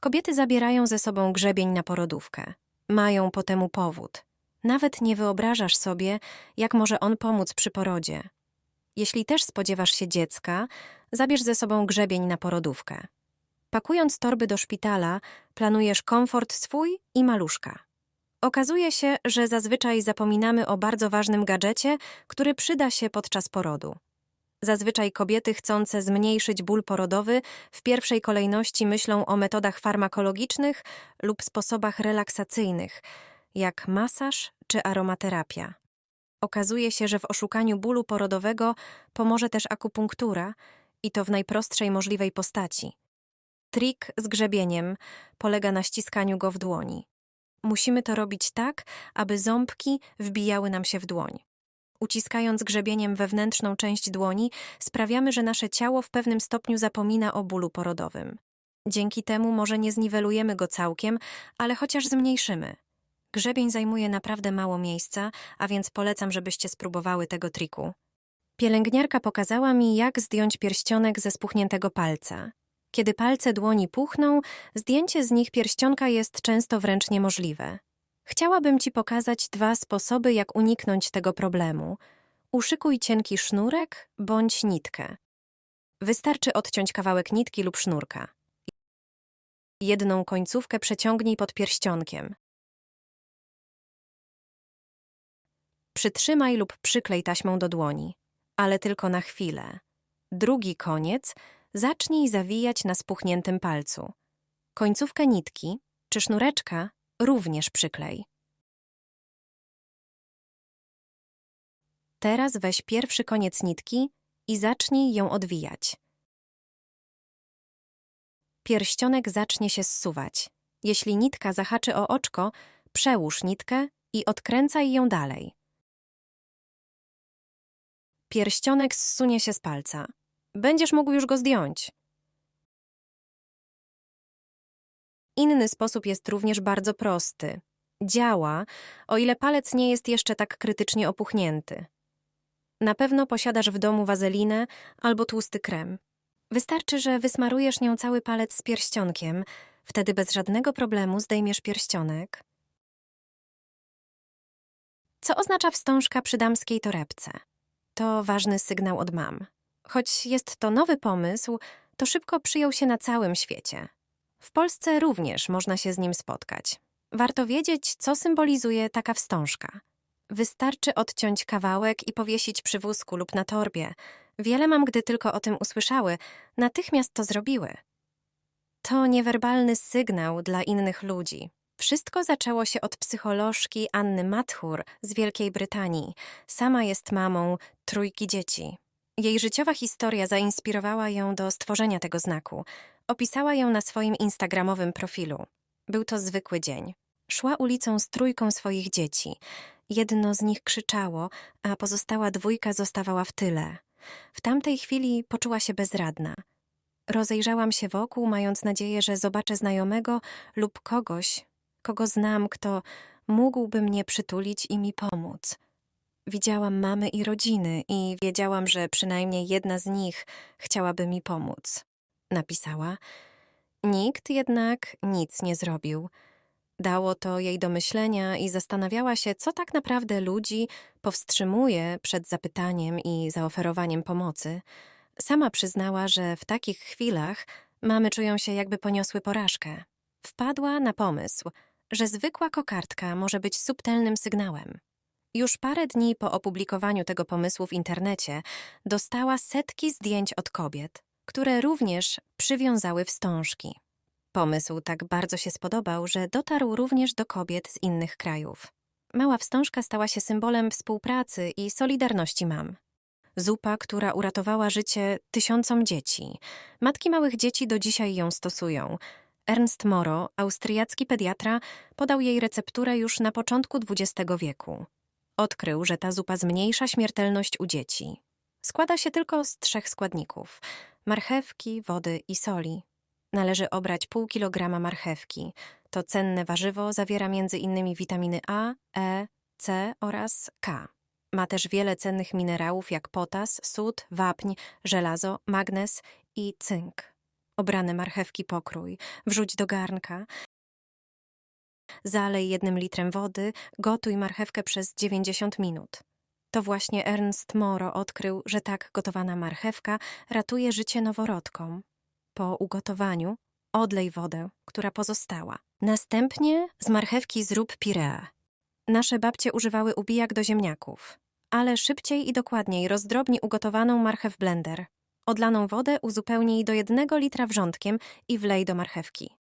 Kobiety zabierają ze sobą grzebień na porodówkę. Mają po temu powód. Nawet nie wyobrażasz sobie, jak może on pomóc przy porodzie. Jeśli też spodziewasz się dziecka, zabierz ze sobą grzebień na porodówkę. Pakując torby do szpitala, planujesz komfort swój i maluszka. Okazuje się, że zazwyczaj zapominamy o bardzo ważnym gadżecie, który przyda się podczas porodu. Zazwyczaj kobiety chcące zmniejszyć ból porodowy w pierwszej kolejności myślą o metodach farmakologicznych lub sposobach relaksacyjnych, jak masaż czy aromaterapia. Okazuje się, że w oszukaniu bólu porodowego pomoże też akupunktura i to w najprostszej możliwej postaci. Trik z grzebieniem polega na ściskaniu go w dłoni. Musimy to robić tak, aby ząbki wbijały nam się w dłoń. Uciskając grzebieniem wewnętrzną część dłoni, sprawiamy, że nasze ciało w pewnym stopniu zapomina o bólu porodowym. Dzięki temu może nie zniwelujemy go całkiem, ale chociaż zmniejszymy. Grzebień zajmuje naprawdę mało miejsca, a więc polecam, żebyście spróbowały tego triku. Pielęgniarka pokazała mi, jak zdjąć pierścionek ze spuchniętego palca. Kiedy palce dłoni puchną, zdjęcie z nich pierścionka jest często wręcz niemożliwe. Chciałabym Ci pokazać dwa sposoby, jak uniknąć tego problemu. Uszykuj cienki sznurek bądź nitkę. Wystarczy odciąć kawałek nitki lub sznurka. Jedną końcówkę przeciągnij pod pierścionkiem. Przytrzymaj lub przyklej taśmą do dłoni, ale tylko na chwilę. Drugi koniec zacznij zawijać na spuchniętym palcu. Końcówkę nitki czy sznureczka również przyklej. Teraz weź pierwszy koniec nitki i zacznij ją odwijać. Pierścionek zacznie się zsuwać. Jeśli nitka zahaczy o oczko, przełóż nitkę i odkręcaj ją dalej. Pierścionek zsunie się z palca. Będziesz mógł już go zdjąć. Inny sposób jest również bardzo prosty. Działa, o ile palec nie jest jeszcze tak krytycznie opuchnięty. Na pewno posiadasz w domu wazelinę albo tłusty krem. Wystarczy, że wysmarujesz nią cały palec z pierścionkiem, wtedy bez żadnego problemu zdejmiesz pierścionek. Co oznacza wstążka przy damskiej torebce? To ważny sygnał od mam. Choć jest to nowy pomysł, to szybko przyjął się na całym świecie. W Polsce również można się z nim spotkać. Warto wiedzieć, co symbolizuje taka wstążka. Wystarczy odciąć kawałek i powiesić przy wózku lub na torbie. Wiele mam, gdy tylko o tym usłyszały, natychmiast to zrobiły. To niewerbalny sygnał dla innych ludzi. Wszystko zaczęło się od psycholożki Anny Mathur z Wielkiej Brytanii. Sama jest mamą trójki dzieci. Jej życiowa historia zainspirowała ją do stworzenia tego znaku. Opisała ją na swoim instagramowym profilu. Był to zwykły dzień. Szła ulicą z trójką swoich dzieci. Jedno z nich krzyczało, a pozostała dwójka zostawała w tyle. W tamtej chwili poczuła się bezradna. Rozejrzałam się wokół, mając nadzieję, że zobaczę znajomego lub kogoś, kogo znam, kto mógłby mnie przytulić i mi pomóc. Widziałam mamy i rodziny i wiedziałam, że przynajmniej jedna z nich chciałaby mi pomóc. Napisała. Nikt jednak nic nie zrobił. Dało to jej do myślenia i zastanawiała się, co tak naprawdę ludzi powstrzymuje przed zapytaniem i zaoferowaniem pomocy. Sama przyznała, że w takich chwilach mamy czują się, jakby poniosły porażkę. Wpadła na pomysł, że zwykła kokardka może być subtelnym sygnałem. Już parę dni po opublikowaniu tego pomysłu w internecie dostała setki zdjęć od kobiet, które również przywiązały wstążki. Pomysł tak bardzo się spodobał, że dotarł również do kobiet z innych krajów. Mała wstążka stała się symbolem współpracy i solidarności mam. Zupa, która uratowała życie tysiącom dzieci. Matki małych dzieci do dzisiaj ją stosują. Ernst Moro, austriacki pediatra, podał jej recepturę już na początku XX wieku. Odkrył, że ta zupa zmniejsza śmiertelność u dzieci. Składa się tylko z trzech składników: marchewki, wody i soli. Należy obrać pół kilograma marchewki. To cenne warzywo zawiera m.in. witaminy A, E, C oraz K. Ma też wiele cennych minerałów jak potas, sód, wapń, żelazo, magnez i cynk. Obrane marchewki pokrój, wrzuć do garnka. Zalej jednym litrem wody, gotuj marchewkę przez 90 minut. To właśnie Ernst Moro odkrył, że tak gotowana marchewka ratuje życie noworodkom. Po ugotowaniu odlej wodę, która pozostała. Następnie z marchewki zrób piree. Nasze babcie używały ubijak do ziemniaków, ale szybciej i dokładniej rozdrobnij ugotowaną marchew blender. Odlaną wodę uzupełnij do jednego litra wrzątkiem i wlej do marchewki.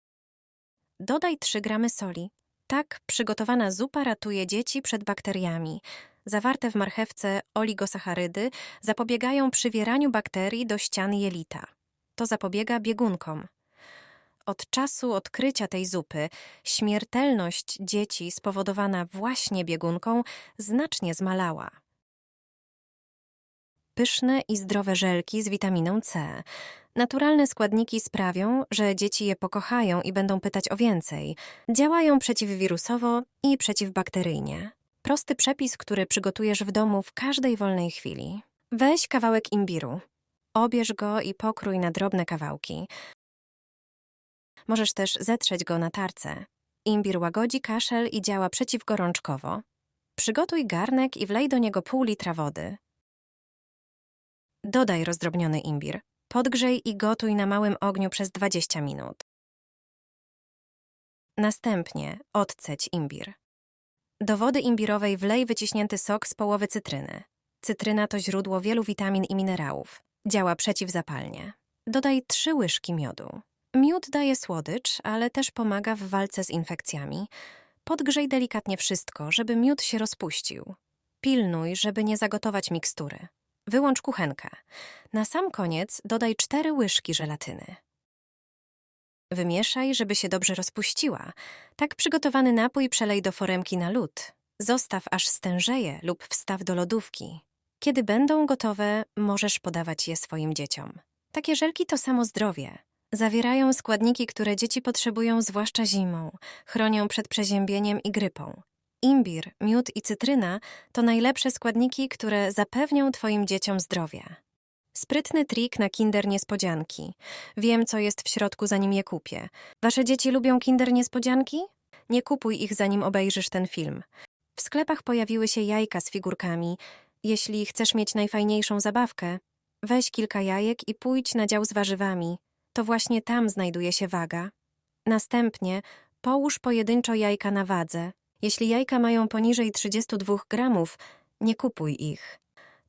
Dodaj 3 gramy soli. Tak przygotowana zupa ratuje dzieci przed bakteriami. Zawarte w marchewce oligosacharydy zapobiegają przywieraniu bakterii do ścian jelita. To zapobiega biegunkom. Od czasu odkrycia tej zupy śmiertelność dzieci spowodowana właśnie biegunką znacznie zmalała. Pyszne i zdrowe żelki z witaminą C. Naturalne składniki sprawią, że dzieci je pokochają i będą pytać o więcej. Działają przeciwwirusowo i przeciwbakteryjnie. Prosty przepis, który przygotujesz w domu w każdej wolnej chwili. Weź kawałek imbiru. Obierz go i pokrój na drobne kawałki. Możesz też zetrzeć go na tarce. Imbir łagodzi kaszel i działa przeciwgorączkowo. Przygotuj garnek i wlej do niego pół litra wody. Dodaj rozdrobniony imbir. Podgrzej i gotuj na małym ogniu przez 20 minut. Następnie odceć imbir. Do wody imbirowej wlej wyciśnięty sok z połowy cytryny. Cytryna to źródło wielu witamin i minerałów. Działa przeciwzapalnie. Dodaj 3 łyżki miodu. Miód daje słodycz, ale też pomaga w walce z infekcjami. Podgrzej delikatnie wszystko, żeby miód się rozpuścił. Pilnuj, żeby nie zagotować mikstury. Wyłącz kuchenkę. Na sam koniec dodaj 4 łyżki żelatyny. Wymieszaj, żeby się dobrze rozpuściła. Tak przygotowany napój przelej do foremki na lód. Zostaw aż stężeje lub wstaw do lodówki. Kiedy będą gotowe, możesz podawać je swoim dzieciom. Takie żelki to samo zdrowie. Zawierają składniki, które dzieci potrzebują zwłaszcza zimą, chronią przed przeziębieniem i grypą. Imbir, miód i cytryna to najlepsze składniki, które zapewnią Twoim dzieciom zdrowie. Sprytny trik na kinder niespodzianki. Wiem, co jest w środku, zanim je kupię. Wasze dzieci lubią kinder niespodzianki? Nie kupuj ich, zanim obejrzysz ten film. W sklepach pojawiły się jajka z figurkami. Jeśli chcesz mieć najfajniejszą zabawkę, weź kilka jajek i pójdź na dział z warzywami. To właśnie tam znajduje się waga. Następnie połóż pojedynczo jajka na wadze. Jeśli jajka mają poniżej 32 gramów, nie kupuj ich.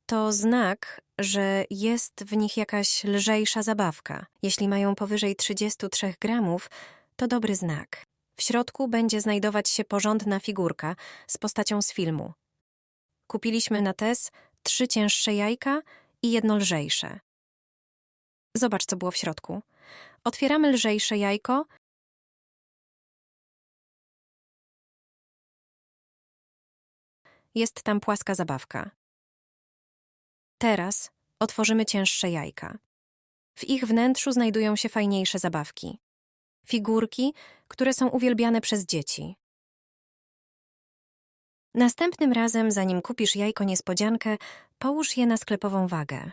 To znak, że jest w nich jakaś lżejsza zabawka. Jeśli mają powyżej 33 gramów, to dobry znak. W środku będzie znajdować się porządna figurka z postacią z filmu. Kupiliśmy na TES trzy cięższe jajka i jedno lżejsze. Zobacz, co było w środku. Otwieramy lżejsze jajko. Jest tam płaska zabawka. Teraz otworzymy cięższe jajka. W ich wnętrzu znajdują się fajniejsze zabawki. Figurki, które są uwielbiane przez dzieci. Następnym razem, zanim kupisz jajko niespodziankę, połóż je na sklepową wagę.